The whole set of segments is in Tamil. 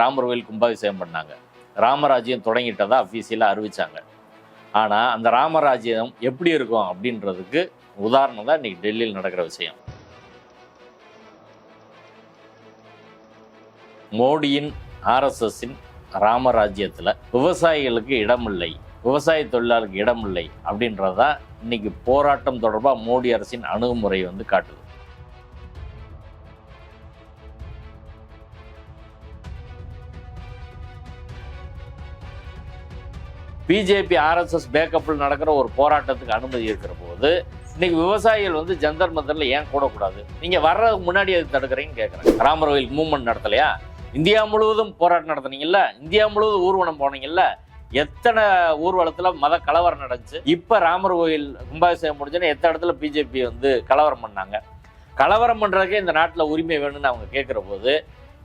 ராமர் கோயில் கும்பாபிஷேகம் பண்ணாங்க. ராமராஜ்யம் தொடங்கிட்டதா அஃபீஷியலாக அறிவித்தாங்க ஆனால் அந்த ராமராஜ்யம் எப்படி இருக்கும் அப்படின்றதுக்கு உதாரணம் தான் இன்றைக்கி டெல்லியில் நடக்கிற விஷயம். மோடியின் ஆர்எஸ்எஸ்ஸின் ராமராஜ்யத்தில் விவசாயிகளுக்கு இடமில்லை விவசாய தொழிலாளருக்கு இடமில்லை அப்படின்றது தான் இன்னைக்கு போராட்டம் தொடர்பாக மோடி அரசின் அணுகுமுறை வந்து காட்டுது. பிஜேபி ஆர்எஸ்எஸ் பேக்கப்பில் நடக்கிற ஒரு போராட்டத்துக்கு அனுமதி இருக்கிற போது இன்னைக்கு விவசாயிகள் வந்து ஜந்தர் மந்தரில் ஏன் கூடக்கூடாது? நீங்கள் வர்றதுக்கு முன்னாடி அது தடுக்கிறீங்கன்னு கேட்குறேன் ராமர் கோயில் மூவ்மெண்ட் நடத்தலையா? இந்தியா முழுவதும் போராட்டம் நடத்துனீங்கல்ல? இந்தியா முழுவதும் ஊர்வலம் போனீங்கல்ல? எத்தனை ஊர்வலத்தில் மத கலவரம் நடந்துச்சு? இப்போ ராமர் கோயில் கும்பாபிஷேகம் முடிஞ்சோன்னா எத்தனை இடத்துல பிஜேபி வந்து கலவரம் பண்ணாங்க? கலவரம் பண்ணுறதுக்கே இந்த நாட்டில் உரிமை வேணும்னு அவங்க கேட்குற போது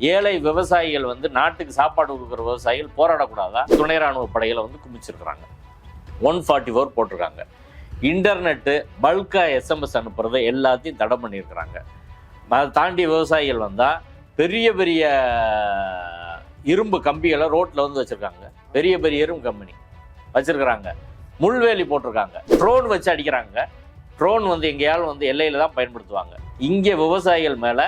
ஏழை விவசாயிகள் வந்து நாட்டுக்கு சாப்பாடு கொடுக்குற விவசாயிகள் போராடக்கூடாதா? துணை ராணுவ படைகளை வந்து குமிச்சிருக்கிறாங்க. ஒன் ஃபார்ட்டி ஃபோர் போட்டிருக்காங்க இன்டர்நெட்டு பல்காக எஸ்எம்எஸ் அனுப்புறதை எல்லாத்தையும் தடை பண்ணியிருக்கிறாங்க. அதை தாண்டி விவசாயிகள் வந்தால் பெரிய பெரிய இரும்பு கம்பிகளை ரோட்டில் வந்து வச்சுருக்காங்க. பெரிய பெரிய இரும்பு கம்பெனி வச்சுருக்கிறாங்க. முள்வேலி போட்டிருக்காங்க. ட்ரோன் வச்சு அடிக்கிறாங்க. ட்ரோன் வந்து எங்கேயாலும் வந்து எல்லையில் தான் பயன்படுத்துவாங்க. இங்கே விவசாயிகள் மேலே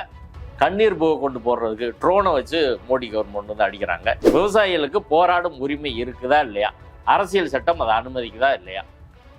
கண்ணீர் புகை கொண்டு போடுறதுக்கு ட்ரோனை வச்சு மோடி கவர்மெண்ட் வந்து அடிக்கிறாங்க. விவசாயிகளுக்கு போராடும் உரிமை இருக்குதா இல்லையா? அரசியல் சட்டம் அதை அனுமதிக்குதா இல்லையா?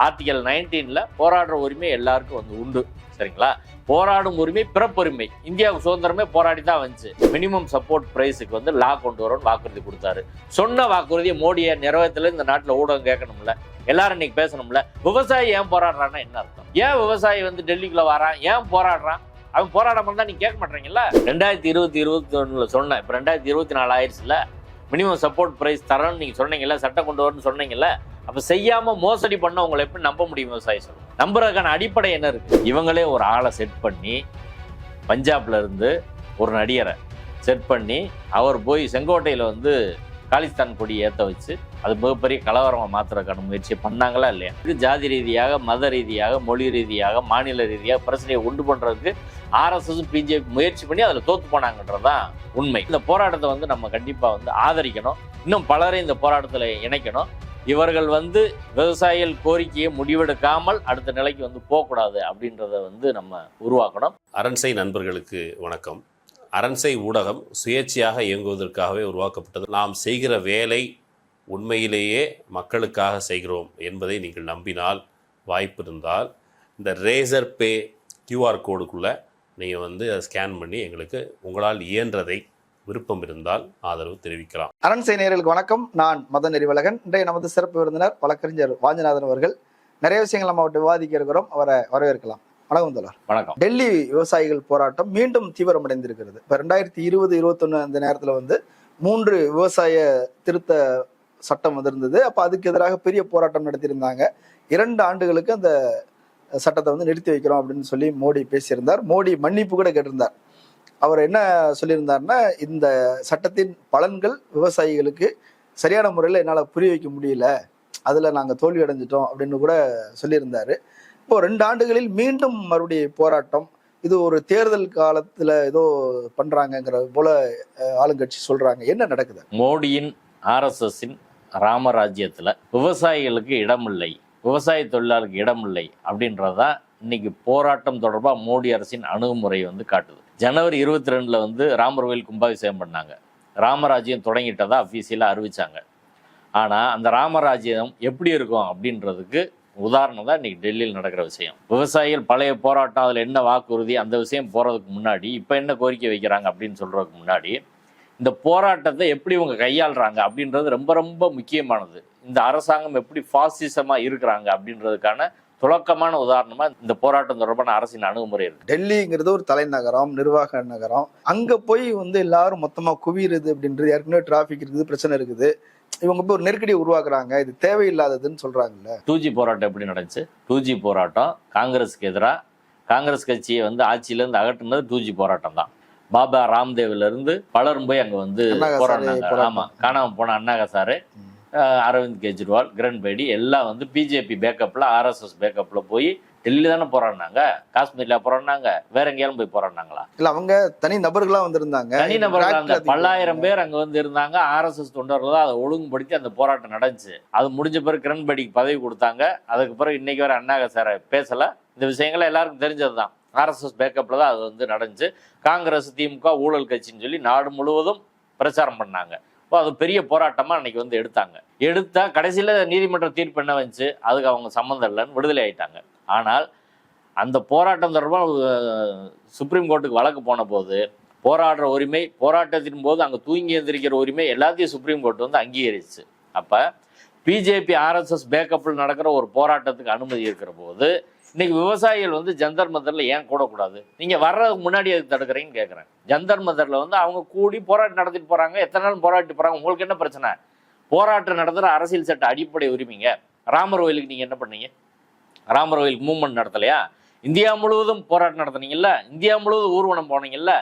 ஆர்டிகல் நைன்டீனில் போராடுற உரிமை எல்லாருக்கும் வந்து உண்டு. சரிங்களா? போராடும் உரிமை பிறப்புரிமை. இந்தியாவுக்கு சுதந்திரமே போராடி தான் வந்துச்சு மினிமம் சப்போர்ட் ப்ரைஸுக்கு வந்து லா கொண்டு வரும்னு வாக்குறுதி கொடுத்தாரு. சொன்ன வாக்குறுதியை மோடியை நிறைவேற்றல இந்த நாட்டில் ஊடகம் கேட்கணும்ல எல்லாரும் இன்னைக்கு பேசணும்ல. விவசாயி ஏன் போராடுறான்னா என்ன அர்த்தம்? ஏன் விவசாயி வந்து டெல்லிக்குள்ள வரான்? ஏன் போராடுறான்? அவன் போராடாமல் தான் நீங்கள் கேட்க மாட்டீங்கல்ல? ரெண்டாயிரத்தி இருபத்தி இருபத்தி ஒண்ணுல சொன்னேன். இப்போ ரெண்டாயிரத்தி இருபத்தி நாலு ஆயிடுச்சுல மினிமம் சப்போர்ட் பிரைஸ் தரேன்னு நீங்க சொன்னீங்கல்ல சட்டம் கொண்டு வரணும்னு சொன்னீங்கல்ல அப்ப செய்யாம மோசடி பண்ண உங்களை எப்படி நம்ப முடியும் விவசாயி சொல்லுங்க நம்புறதுக்கான அடிப்படை என்ன இருக்கு? இவங்களே ஒரு ஆளை செட் பண்ணி பஞ்சாப்ல இருந்து ஒரு நடிகரை செட் பண்ணி அவர் போய் செங்கோட்டையில் வந்து காலிஸ்தான் கொடி ஏற்ற வச்சு அது மிகப்பெரிய கலவரமாக மாற்றுறதுக்கான முயற்சியை பண்ணாங்களா இல்லையா? இது ஜாதி ரீதியாக மத ரீதியாக மொழி ரீதியாக மாநில ரீதியாக பிரச்சனையை உண்டு பண்ணுறதுக்கு ஆர்எஸ்எஸ் பிஜேபி முயற்சி பண்ணி அதில் தோற்று போனாங்கன்றது தான் உண்மை. இந்த போராட்டத்தை வந்து நம்ம கண்டிப்பாக வந்து ஆதரிக்கணும். இன்னும் பலரை இந்த போராட்டத்தில் இணைக்கணும். இவர்கள் வந்து விவசாயிகள் கோரிக்கையை முடிவெடுக்காமல் அடுத்த நிலைக்கு வந்து போகக்கூடாது அப்படின்றத வந்து நம்ம உருவாக்கணும். அரண்சை நண்பர்களுக்கு வணக்கம். அரண்சை ஊடகம் சுயேட்சையாக இயங்குவதற்காகவே உருவாக்கப்பட்டது. நாம் செய்கிற வேலை உண்மையிலேயே மக்களுக்காக செய்கிறோம் என்பதை நீங்கள் நம்பினால் வாய்ப்பு இருந்தால் இந்த ரேசர் பே கியூஆர் கோடுக்குள்ளே நீங்கள் வந்து அதை ஸ்கேன் பண்ணி எங்களுக்கு உங்களால் இயன்றதை விருப்பம் இருந்தால் ஆதரவு தெரிவிக்கலாம். அரண்சை நேயர்களுக்கு வணக்கம். நான் மதன் நெறிவலகன் இன்றைய நமது சிறப்பு விருந்தினர் வழக்கறிஞர் வாஞ்சிநாதன் அவர்கள். நிறைய விஷயங்கள் நம்ம அவர்கிட்ட விவாதிக்க இருக்கிறோம். அவரை வரவேற்கலாம். வணக்கம் தோழர். வணக்கம். டெல்லி விவசாயிகள் போராட்டம் மீண்டும் தீவிரமடைந்திருக்கிறது. இப்போ ரெண்டாயிரத்தி இருபது இருபத்தொன்னு அந்த நேரத்தில் வந்து மூன்று விவசாய திருத்த சட்டம் வந்திருந்தது. அப்போ அதுக்கு எதிராக பெரிய போராட்டம் நடத்தியிருந்தாங்க. இரண்டு ஆண்டுகளுக்கு அந்த சட்டத்தை வந்து நிறுத்தி வைக்கிறோம் அப்படின்னு சொல்லி மோடி பேசியிருந்தார். மோடி மன்னிப்பு கூட கேட்டிருந்தார். அவர் என்ன சொல்லியிருந்தார்னா இந்த சட்டத்தின் பலன்கள் விவசாயிகளுக்கு சரியான முறையில் என்னால் புரிய வைக்க முடியல. அதில் நாங்கள் தோல்வி அடைஞ்சிட்டோம் அப்படின்னு கூட சொல்லியிருந்தார். இப்போ ரெண்டு ஆண்டுகளில் மீண்டும் மறுபடியும் போராட்டம் இது ஒரு தேர்தல் காலத்தில் ஏதோ பண்ணுறாங்கங்கிற போல ஆளுங்கட்சி சொல்கிறாங்க என்ன நடக்குது? மோடியின் ஆர்எஸ்எஸ்ஸின் ராமராஜ்யத்தில் விவசாயிகளுக்கு இடமில்லை விவசாய தொழிலாளருக்கு இடமில்லை அப்படின்றதான் இன்னைக்கு போராட்டம் தொடர்பாக மோடி அரசின் அணுகுமுறை வந்து காட்டுது. ஜனவரி இருபத்தி ரெண்டில் வந்து ராமர் கோயில் கும்பாபிஷேகம் பண்ணாங்க. ராமராஜ்யம் தொடங்கிட்டதா அஃபீஷியலாக அறிவிச்சாங்க. ஆனால் அந்த ராமராஜ்யம் எப்படி இருக்கும் அப்படின்றதுக்கு உதாரணம் தான் இன்றைக்கி டெல்லியில் நடக்கிற விஷயம். விவசாயிகள் பழைய போராட்டம் அதில் என்ன வாக்குறுதி அந்த விஷயம் போகிறதுக்கு முன்னாடி இப்போ என்ன கோரிக்கை வைக்கிறாங்க அப்படின்னு சொல்கிறதுக்கு முன்னாடி இந்த போராட்டத்தை எப்படி இவங்க கையாளுறாங்க அப்படின்றது ரொம்ப ரொம்ப முக்கியமானது. இந்த அரசாங்கம் எப்படி ஃபாசிசமா இருக்கிறாங்க அப்படின்றதுக்கான துலக்கமான உதாரணமா இந்த போராட்டம் தொடர்பான அரசின் அணுகுமுறை இருக்கு. டெல்லிங்கிறது ஒரு தலைநகரம் நிர்வாக நகரம். அங்கே போய் வந்து எல்லாரும் மொத்தமாக குவியுறது அப்படின்றது ஏற்கனவே டிராஃபிக் இருக்குது பிரச்சனை இருக்குது. இவங்க போய் ஒரு நெருக்கடியை உருவாக்குறாங்க. இது தேவையில்லாததுன்னு சொல்றாங்கல்ல. டூ ஜி போராட்டம் எப்படி நடந்துச்சு? டூ ஜி போராட்டம் காங்கிரஸுக்கு எதிராக காங்கிரஸ் கட்சியை வந்து ஆட்சியிலேருந்து அகற்றுனது டூ ஜி போராட்டம் தான் பாபா ராம்தேவ்ல இருந்து பலரும் போய் அங்க வந்து போராடினாங்க. காணாம போன அண்ணா ஹசாரே அஹ் அரவிந்த் கெஜ்ரிவால் கிரண் பேடி எல்லாம் வந்து பிஜேபி பேக்கப்ல ஆர்எஸ்எஸ் பேக்கப்ல போய் டெல்லியில தானே போராடினாங்க? காஷ்மீர்ல போராடினாங்க? வேற எங்கேயாலும் போய் போராடினாங்களா? இல்ல அவங்க தனி நபர்களா வந்திருந்தாங்க. டிராக்டர் அதிகம் பல்லாயிரம் பேர் அங்க வந்து இருந்தாங்க. ஆர்எஸ்எஸ் தொண்டர்கள் தான் அதை ஒழுங்குபடுத்தி அந்த போராட்டம் நடந்துச்சு. அது முடிஞ்ச பிறகு கிரண்பேடிக்கு பதவி கொடுத்தாங்க. அதுக்கு பிறகு இன்னைக்கு வரை அண்ணாக சார பேசல. இந்த விஷயங்கள் எல்லாருக்கும் தெரிஞ்சது தான் ஆர்எஸ்எஸ் பேக்கப்பில் தான் அது வந்து நடந்துச்சு. காங்கிரஸ் திமுக ஊழல் கட்சின்னு சொல்லி நாடு முழுவதும் பிரச்சாரம் பண்ணாங்க. இப்போ அது பெரிய போராட்டமாக அன்னைக்கு வந்து எடுத்தாங்க. எடுத்தால் கடைசியில் நீதிமன்ற தீர்ப்பு என்ன வந்துச்சு? அதுக்கு அவங்க சம்மந்தம் இல்லைன்னு விடுதலை ஆயிட்டாங்க. ஆனால் அந்த போராட்டம் தொடர்பாக சுப்ரீம் கோர்ட்டுக்கு வழக்கு போன போது போராடுற உரிமை போராட்டத்தின் போது அங்கே தூங்கி எந்திரிக்கிற உரிமை எல்லாத்தையும் சுப்ரீம் கோர்ட் வந்து அங்கீகரிச்சு. அப்போ பிஜேபி ஆர்எஸ்எஸ் பேக்கப்பில் நடக்கிற ஒரு போராட்டத்துக்கு அனுமதி இருக்கிற போது இன்னைக்கு விவசாயிகள் வந்து ஜந்தர் மந்தரில் ஏன் கூடக்கூடாது? நீங்கள் வர்றதுக்கு முன்னாடி அதுக்கு தடுக்கிறீங்கன்னு கேட்குறேன் ஜந்தர் மந்தரில் வந்து அவங்க கூடி போராட்டம் நடத்திட்டு போகிறாங்க எத்தனை நாள் போராட்டி போகிறாங்க உங்களுக்கு என்ன பிரச்சனை? போராட்டம் நடத்துகிற அரசியல் சட்ட அடிப்படை உரிமைங்க. ராமர் கோயிலுக்கு நீங்கள் என்ன பண்ணீங்க? ராமர் கோயிலுக்கு மூவ்மெண்ட் நடத்தலையா? இந்தியா முழுவதும் போராட்டம் நடத்துனீங்கல்ல? இந்தியா முழுவதும் ஊர்வலம் போனீங்கல்ல?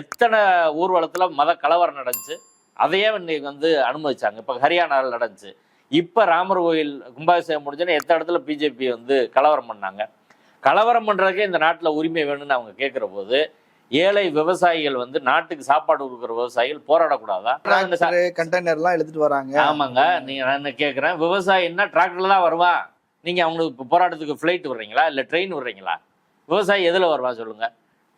எத்தனை ஊர்வலத்தில் மத கலவரம் நடந்துச்சு? அதையே இன்னைக்கு வந்து அனுமதிச்சாங்க. இப்போ ஹரியானாவில் நடந்துச்சு. இப்போ ராமர் கோயில் கும்பாபிஷேகம் முடிஞ்சோன்னே எத்தனை இடத்துல பிஜேபி வந்து கலவரம் பண்ணாங்க? கலவரம் பண்ணுறதுக்கே இந்த நாட்டில் உரிமை வேணும்னு அவங்க கேட்குற போது ஏழை விவசாயிகள் வந்து நாட்டுக்கு சாப்பாடு கொடுக்குற விவசாயிகள் போராடக்கூடாதா? இந்த ச- கண்டெய்னர் எல்லாம் எடுத்துட்டு வராங்க. ஆமாங்க நீங்க நான் என்ன கேட்குறேன் விவசாயின்னா டிராக்டர்ல தான் வருவான் நீங்க அவங்களுக்கு போராட்டத்துக்கு ஃப்ளைட் விடுறீங்களா? இல்லை ட்ரெயின் விடுறீங்களா? விவசாயி எதில் வருவான் சொல்லுங்க?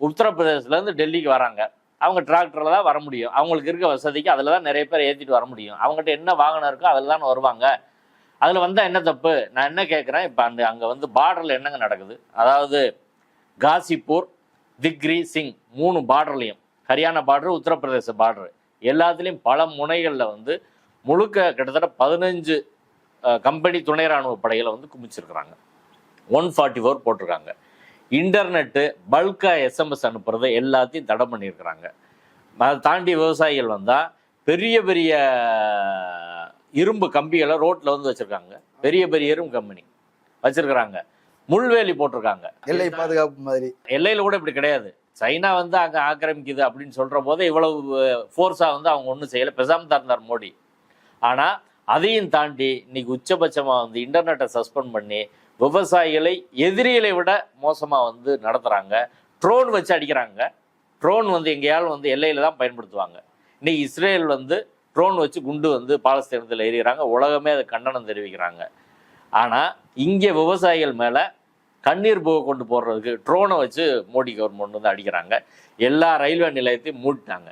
உத்தரப்பிரதேசத்துல இருந்து டெல்லிக்கு வராங்க. அவங்க டிராக்டரில் தான் வர முடியும். அவங்களுக்கு இருக்க வசதிக்கு அதில் தான் நிறைய பேர் ஏற்றிட்டு வர முடியும். அவங்ககிட்ட என்ன வாகனம் இருக்கோ அதில் தான் வருவாங்க. அதில் வந்தால் என்ன தப்பு? நான் என்ன கேட்குறேன் இப்போ அந்த அங்கே வந்து பார்டரில் என்னங்க நடக்குது? அதாவது காசிப்பூர் திக்ரி சிங் மூணு பார்டர்லையும் ஹரியானா பார்டர் உத்தரப்பிரதேச பார்டர் எல்லாத்துலேயும் பல முனைகளில் வந்து முழுக்க கிட்டத்தட்ட பதினஞ்சு கம்பெனி துணை ராணுவ படைகளை வந்து குமிச்சிருக்கிறாங்க. ஒன் ஃபார்ட்டி ஃபோர் போட்டிருக்காங்க. இன்டர்நெட்டு பல்காக எஸ்எம்எஸ் அனுப்புறதை எல்லாத்தையும் தடை பண்ணியிருக்கிறாங்க. அதை தாண்டி விவசாயிகள் வந்தால் பெரிய பெரிய இரும்பு கம்பிகளை ரோட்டில் வந்து வச்சுருக்காங்க. பெரிய பெரிய இரும்பு கம்பெனி வச்சுருக்கிறாங்க. முள்வேலி போட்டிருக்காங்க. எல்லை பாதுகாப்பு மாதிரி. எல்லையில் கூட இப்படி கிடையாது. சைனா வந்து அங்கே ஆக்கிரமிக்குது அப்படின்னு சொல்கிற போதே இவ்வளவு ஃபோர்ஸாக வந்து அவங்க ஒன்றும் செய்யலை. பெசாம தான் இருந்தார் மோடி. ஆனால் அதையும் தாண்டி இன்னைக்கு உச்சபட்சமாக வந்து இன்டர்நெட்டை சஸ்பெண்ட் பண்ணி விவசாயிகளை எதிரிகளை விட மோசமாக வந்து நடத்துகிறாங்க ட்ரோன் வச்சு அடிக்கிறாங்க. ட்ரோன் வந்து எங்கேயாலும் வந்து எல்லையில் தான் பயன்படுத்துவாங்க. இன்னைக்கு இஸ்ரேல் வந்து ட்ரோன் வச்சு குண்டு வந்து பாலஸ்தீனத்தில் எறிகிறாங்க உலகமே அதை கண்டனம் தெரிவிக்கிறாங்க. ஆனால் இங்கே விவசாயிகள் மேலே கண்ணீர் போக கொண்டு போடுறதுக்கு ட்ரோனை வச்சு மோடி கவர்மெண்ட் வந்து அடிக்கிறாங்க. எல்லா ரயில்வே நிலையத்தையும் மூடிட்டாங்க.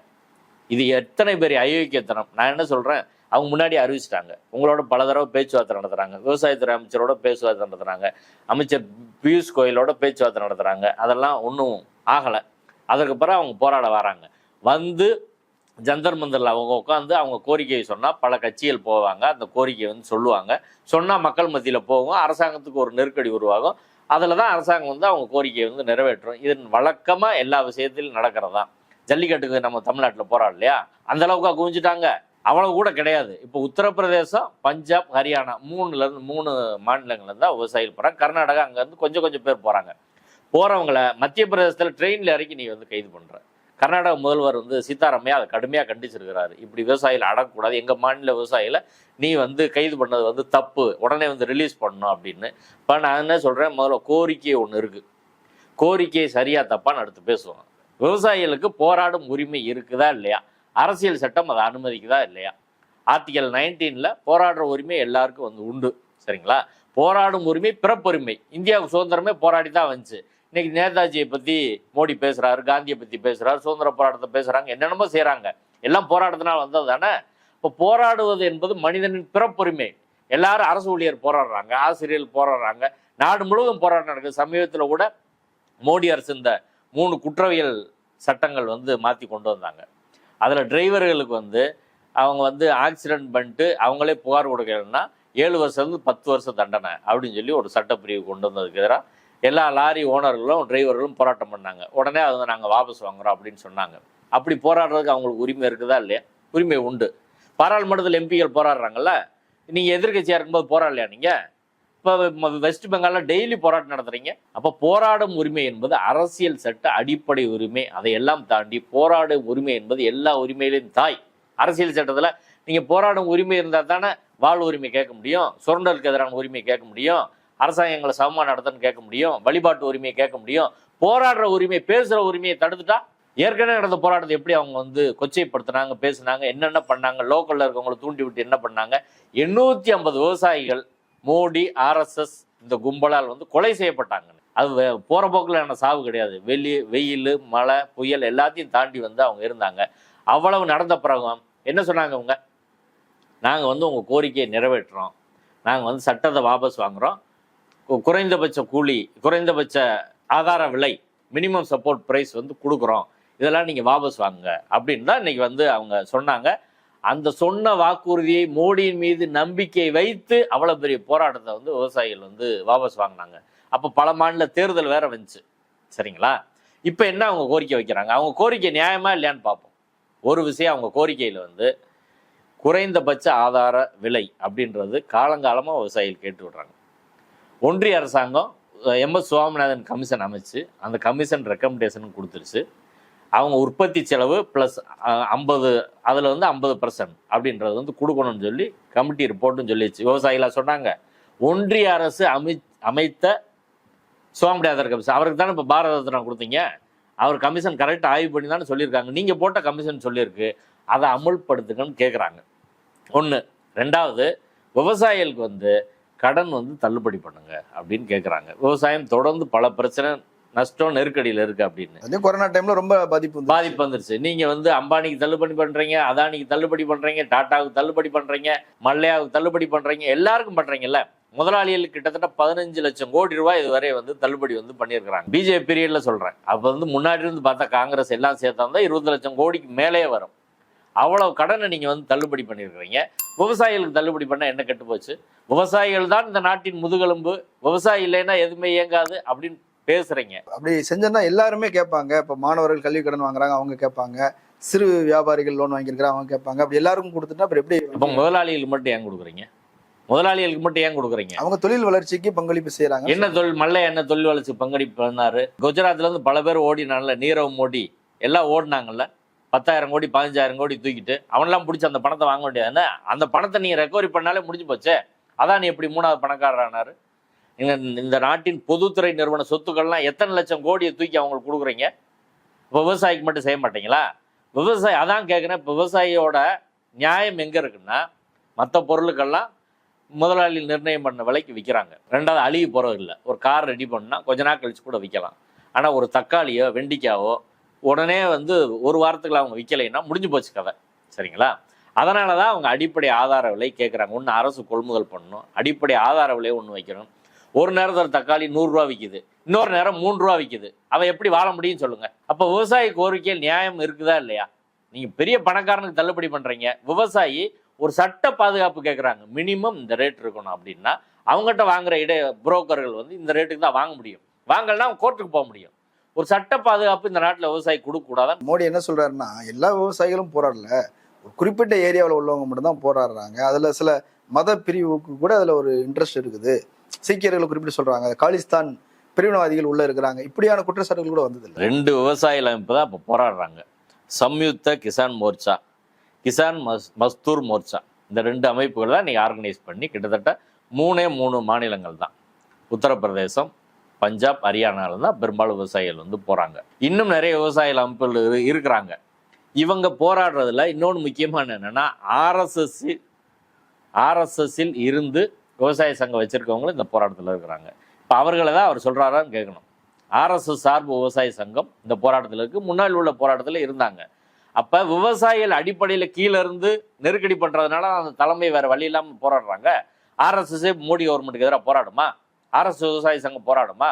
இது எத்தனை பெரிய அயோக்கியத்தனம் நான் என்ன சொல்கிறேன் அவங்க முன்னாடி அறிவிச்சிட்டாங்க. உங்களோட பல தடவை பேச்சுவார்த்தை நடத்துகிறாங்க விவசாயத்துறை அமைச்சரோட பேச்சுவார்த்தை நடத்துகிறாங்க அமைச்சர் பியூஷ் கோயிலோட பேச்சுவார்த்தை நடத்துகிறாங்க அதெல்லாம் ஒன்றும் ஆகலை. அதற்கு பிறகு அவங்க போராட வராங்க. வந்து ஜந்தர் மந்தரில் அவங்க உட்காந்து அவங்க கோரிக்கையை சொன்னால் பல கட்சிகள் போவாங்க. அந்த கோரிக்கையை வந்து சொல்லுவாங்க. சொன்னால் மக்கள் மத்தியில் போகும். அரசாங்கத்துக்கு ஒரு நெருக்கடி உருவாகும். அதில் தான் அரசாங்கம் வந்து அவங்க கோரிக்கையை வந்து நிறைவேற்றும். இது வழக்கமாக எல்லா விஷயத்திலும் நடக்கிறது? தான் ஜல்லிக்கட்டுக்கு நம்ம தமிழ்நாட்டில் போராடலையா? அந்தளவுக்கு அந்த அளவுக்கு குவிஞ்சிட்டாங்க. அவ்வளவு கூட கிடையாது. இப்போ உத்தரப்பிரதேசம் பஞ்சாப் ஹரியானா மூணுல இருந்து மூணு மாநிலங்கள்ல தான் விவசாயிகள் போகிறாங்க கர்நாடகா அங்கேருந்து கொஞ்சம் கொஞ்சம் பேர் போகிறாங்க போகிறவங்கள மத்திய பிரதேசத்தில் ட்ரெயினில் இறக்கி நீ வந்து கைது பண்ணுற கர்நாடக முதல்வர் வந்து சீதாராமையா அதை கடுமையாக கண்டிச்சிருக்கிறாரு. இப்படி விவசாயிகள் அடக்கக்கூடாது. எங்கள் மாநில விவசாயிகளை நீ வந்து கைது பண்ணது வந்து தப்பு. உடனே வந்து ரிலீஸ் பண்ணணும் அப்படின்னு. இப்போ நான் என்ன சொல்கிறேன் முதல்ல கோரிக்கை ஒன்று இருக்குது கோரிக்கையை சரியா தப்பான்னு அடுத்து பேசுவாங்க விவசாயிகளுக்கு போராடும் உரிமை இருக்குதா இல்லையா? அரசியல் சட்டம் அதை அனுமதிக்குதா இல்லையா? ஆர்டிகல் நைன்டீனில் போராடுற உரிமை எல்லாருக்கும் வந்து உண்டு சரிங்களா? போராடும் உரிமை பிறப்புரிமை. இந்தியாவுக்கு சுதந்திரமே போராடி தான் வந்துச்சு. இன்னைக்கு நேதாஜியை பற்றி மோடி பேசுகிறாரு காந்தியை பற்றி பேசுகிறாரு சுதந்திர போராட்டத்தை பேசுகிறாங்க என்னென்னமோ செய்கிறாங்க எல்லாம் போராட்டத்தினால் வந்தது தானே? இப்போ போராடுவது என்பது மனிதனின் பிறப்புரிமை. எல்லாரும் அரசு ஊழியர் போராடுறாங்க ஆசிரியர்கள் போராடுறாங்க. நாடு முழுவதும் போராட்டம் நடக்குது. சமீபத்தில் கூட மோடி அரசு இந்த மூணு குற்றவியல் சட்டங்கள் வந்து மாற்றி கொண்டு வந்தாங்க. அதில் டிரைவர்களுக்கு வந்து அவங்க வந்து ஆக்சிடென்ட் பண்ணிட்டு அவங்களே புகார் கொடுக்கலன்னா ஏழு வருஷத்துலேருந்து பத்து வருஷம் தண்டனை அப்படின்னு சொல்லி ஒரு சட்டப்பிரிவு கொண்டு வந்ததுக்கு எதிராக எல்லா லாரி ஓனர்களும் டிரைவர்களும் போராட்டம் பண்ணாங்க. உடனே அதை நாங்கள் வாபஸ் வாங்குறோம் அப்படின்னு சொன்னாங்க. அப்படி போராடுறதுக்கு அவங்களுக்கு உரிமை இருக்குதா இல்லையா? உரிமை உண்டு. பாராளுமன்றத்தில் எம்பிகள் போராடுறாங்கல்ல? நீங்கள் எதிர்க்கட்சியாக இருக்கும்போது போராடலையா நீங்கள் இப்போ வெஸ்ட் பெங்காலில் டெய்லி போராட்டம் நடத்துறீங்க. அப்போ போராடும் உரிமை என்பது அரசியல் சட்ட அடிப்படை உரிமை. அதையெல்லாம் தாண்டி போராடும் உரிமை என்பது எல்லா உரிமையிலையும் தாய். அரசியல் சட்டத்தில் நீங்கள் போராடும் உரிமை இருந்தால் தானே வாழ் உரிமை கேட்க முடியும். சுரண்டலுக்கு எதிரான உரிமை கேட்க முடியும். அரசாங்கங்களை சமமாக நடத்தன்னு கேட்க முடியும். வழிபாட்டு உரிமையை கேட்க முடியும். போராடுற உரிமை பேசுகிற உரிமையை தடுத்துட்டா ஏற்கனவே நடந்த போராட்டத்தை எப்படி அவங்க வந்து கொச்சைப்படுத்தினாங்க பேசுனாங்க என்னென்ன பண்ணாங்க லோக்கலில் இருக்கவங்களை தூண்டி விட்டு என்ன பண்ணாங்க? எண்ணூற்றி ஐம்பது விவசாயிகள் மோடி ஆர்எஸ்எஸ் இந்த கும்பலால் வந்து கொலை செய்யப்பட்டாங்க அது போகிற போக்கில் என்ன சாவு கிடையாது. வெளி வெயில் மழை புயல் எல்லாத்தையும் தாண்டி வந்து அவங்க இருந்தாங்க. அவ்வளவு நடந்த பிறகு என்ன சொன்னாங்க அவங்க நாங்கள் வந்து உங்கள் கோரிக்கையை நிறைவேற்றுறோம். நாங்கள் வந்து சட்டத்தை வாபஸ் வாங்குகிறோம் குறைந்தபட்ச கூலி குறைந்தபட்ச ஆதார விலை மினிமம் சப்போர்ட் ப்ரைஸ் வந்து கொடுக்குறோம். இதெல்லாம் நீங்கள் வாபஸ் வாங்குங்க. அப்படின்னு தான் இன்றைக்கி வந்து அவங்க சொன்னாங்க. அந்த சொன்ன வாக்குறுதியை மோடியின் மீது நம்பிக்கை வைத்து அவ்வளோ பெரிய போராட்டத்தை வந்து விவசாயிகள் வந்து வாபஸ் வாங்கினாங்க. அப்போ பல மாநில தேர்தல் வேற வந்துச்சு. சரிங்களா? இப்போ என்ன அவங்க கோரிக்கை வைக்கிறாங்க? அவங்க கோரிக்கை நியாயமா இல்லையான்னு பார்ப்போம். ஒரு விஷயம் அவங்க கோரிக்கையில் வந்து குறைந்தபட்ச ஆதார விலை அப்படின்றது காலங்காலமாக விவசாயிகள் கேட்டு விடுறாங்க. ஒன்றிய அரசாங்கம் எம் எஸ் சுவாமிநாதன் கமிஷன் அமைச்சு அந்த கமிஷன் ரெக்கமெண்டேஷன் கொடுத்துருச்சு. அவங்க உற்பத்தி செலவு ப்ளஸ் ஐம்பது அதில் வந்து ஐம்பது பர்சன்ட் அப்படின்றது வந்து கொடுக்கணும்னு சொல்லி கமிட்டி ரிப்போர்ட்டும் சொல்லிடுச்சு விவசாயிகளாக சொன்னாங்க. ஒன்றிய அரசு அமை அமைத்த சுவாமிநாதன் கமிஷன் அவருக்கு தானே இப்போ பாரத ரத்னா கொடுத்தீங்க. அவர் கமிஷன் கரெக்டாக ஆய்வு பண்ணி தானே சொல்லியிருக்காங்க. நீங்கள் போட்ட கமிஷன் சொல்லியிருக்கு. அதை அமுல்படுத்துங்கன்னு கேட்குறாங்க ஒன்று ரெண்டாவது விவசாயிகளுக்கு வந்து கடன் வந்து தள்ளுபடி பண்ணுங்க அப்படின்னு கேட்குறாங்க விவசாயம் தொடர்ந்து பல பிரச்சனை நஷ்டம் நெருக்கடியில் இருக்கு அப்படின்னு. அதே கொரோனா டைம்ல ரொம்ப பாதிப்பு பாதிப்பு வந்துருச்சு. நீங்க வந்து அம்பானிக்கு தள்ளுபடி பண்றீங்க அதானிக்கு தள்ளுபடி பண்றீங்க டாட்டாவுக்கு தள்ளுபடி பண்றீங்க மல்லையாவுக்கு தள்ளுபடி பண்றீங்க எல்லாருக்கும் பண்றீங்கல்ல. முதலாளிகளுக்கு கிட்டத்தட்ட பதினஞ்சு லட்சம் கோடி ரூபாய் இதுவரை வந்து தள்ளுபடி வந்து பண்ணியிருக்கிறாங்க. பிஜேபி பீரியட்ல சொல்றேன். அப்ப வந்து முன்னாடி இருந்து பார்த்தா காங்கிரஸ் எல்லாம் சேர்த்தா இருபது லட்சம் கோடிக்கு மேலே வரும். அவ்வளவு கடனை நீங்க வந்து தள்ளுபடி பண்ணியிருக்கிறீங்க. விவசாயிகளுக்கு தள்ளுபடி பண்ண என்ன கெட்டு போச்சு விவசாயிகள் தான் இந்த நாட்டின் முதுகெலும்பு. விவசாயி இல்லைன்னா எதுவுமே இயங்காது அப்படின்னு பேசுறீங்க. அப்படி செஞ்சோன்னா எல்லாருமே கேட்பாங்க. இப்போ மாணவர்கள் கல்வி கடன் வாங்குறாங்க அவங்க கேட்பாங்க. சிறு வியாபாரிகள் லோன் வாங்கியிருக்கிறாங்க அவங்க கேட்பாங்க. அப்படி எல்லாருக்கும் கொடுத்துட்டா அப்புறம் எப்படி அப்ப முதலாளிகளுக்கு மட்டும் ஏன் கொடுக்குறீங்க? முதலாளிகளுக்கு மட்டும் ஏன் கொடுக்குறீங்க? அவங்க தொழில் வளர்ச்சிக்கு பங்களிப்பு செய்யறாங்க என்ன தொழில் மல்ல என்ன தொழில் வளர்ச்சி பங்களிப்பு பண்ணாரு? குஜராத்ல இருந்து பல பேர் ஓடினான்ல நீரவ் மோடி எல்லாம் ஓடினாங்கல்ல. பத்தாயிரம் கோடி பதினஞ்சாயிரம் கோடி தூக்கிட்டு அவனெல்லாம் பிடிச்சி அந்த பணத்தை வாங்க வேண்டியது அந்த பணத்தை நீங்க ரெக்கவரி பண்ணாலே முடிஞ்சு போச்சே? அதான் நீ எப்படி மூணாவது பணக்காரர் ஆனாரு? இந்த இந்த நாட்டின் பொதுத்துறை நிறுவன சொத்துக்கள்லாம் எத்தனை லட்சம் கோடியை தூக்கி அவங்களுக்கு கொடுக்குறீங்க? இப்போ விவசாயிக்கு மட்டும் செய்ய மாட்டீங்களா? விவசாயி அதான் கேட்குறேன் இப்போ விவசாயியோட நியாயம் எங்கே இருக்குன்னா மற்ற பொருளுக்கெல்லாம் முதலாளி நிர்ணயம் பண்ண விலைக்கு விற்கிறாங்க. ரெண்டாவது அழுகி போகிறது இல்லை ஒரு கார் ரெடி பண்ணால் கொஞ்ச நாள் கழிச்சு கூட விற்கலாம். ஆனால் ஒரு தக்காளியோ வெண்டிக்காவோ உடனே வந்து ஒரு வாரத்துக்குள்ள அவங்க விற்கலைன்னா முடிஞ்சு போச்சு கதை. சரிங்களா? அதனால தான் அவங்க அடிப்படை ஆதார விலை கேட்குறாங்க. ஒன்று அரசு கொள்முதல் பண்ணணும். அடிப்படை ஆதார விலையை ஒன்று வைக்கணும். ஒரு நேரத்தில் தக்காளி நூறுரூவா விற்கிது இன்னொரு நேரம் மூணு ரூபா விற்கிது அவன் எப்படி வாழ முடியும்னு சொல்லுங்க. அப்போ விவசாய கோரிக்கையில் நியாயம் இருக்குதா இல்லையா? நீங்கள் பெரிய பணக்காரனுக்கு தள்ளுபடி பண்ணுறீங்க விவசாயி ஒரு சட்ட பாதுகாப்பு கேட்குறாங்க மினிமம் இந்த ரேட் இருக்கணும் அப்படின்னா அவங்ககிட்ட வாங்குற இட புரோக்கர்கள் வந்து இந்த ரேட்டுக்கு தான் வாங்க முடியும். வாங்கலன்னா அவன் கோர்ட்டுக்கு போக முடியும். ஒரு சட்ட பாதுகாப்பு இந்த நாட்டில் விவசாயி கொடுக்கக்கூடாதான் மோடி என்ன சொல்கிறாருன்னா எல்லா விவசாயிகளும் போராடல. ஒரு குறிப்பிட்ட ஏரியாவில் உள்ளவங்க மட்டும்தான் போராடுறாங்க. அதில் சில மத பிரிவுக்கு கூட அதில் ஒரு இன்ட்ரெஸ்ட் இருக்குது. சீக்கியர்களை குறிப்பிட்டு சொல்றாங்க. காலிஸ்தான் பிரிவினவாதிகள் உள்ள இருக்கிறாங்க. இப்படியான குற்றச்சாட்டுகள் கூட வந்தது இல்லை ரெண்டு விவசாய அமைப்பு தான் இப்போ போராடுறாங்க. சம்யுக்த கிசான் மோர்ச்சா கிசான் மஸ் மஸ்தூர் மோர்ச்சா. இந்த ரெண்டு அமைப்புகள் தான் நீங்கள் ஆர்கனைஸ் பண்ணி கிட்டத்தட்ட மூணே மூணு மாநிலங்கள் தான். உத்தரப்பிரதேசம் பஞ்சாப் ஹரியானால தான் பெரும்பாலும் விவசாயிகள் வந்து போகிறாங்க இன்னும் நிறைய விவசாய அமைப்புகள் இருக்கிறாங்க. இவங்க போராடுறதுல இன்னொன்று முக்கியமான என்னென்னா ஆர்எஸ்எஸ் ஆர்எஸ்எஸ்ஸில் இருந்து விவசாய சங்கம் வச்சிருக்கவங்களும் இந்த போராட்டத்தில் இருக்கிறாங்க. இப்போ அவர்களை தான் அவர் சொல்கிறாரான்னு கேட்கணும். ஆர்எஸ்எஸ் சார்பு விவசாய சங்கம் இந்த போராட்டத்தில் இருக்கு. முன்னாள் உள்ள போராட்டத்தில் இருந்தாங்க. அப்போ விவசாயிகள் அடிப்படையில் கீழே இருந்து நெருக்கடி பண்ணுறதுனால அந்த தலைமை வேறு வழி இல்லாமல் போராடுறாங்க. ஆர்எஸ்எஸ்ஸே மோடி கவர்மெண்ட்டுக்கு எதிராக போராடுமா? ஆர்எஸ் விவசாய சங்கம் போராடுமா?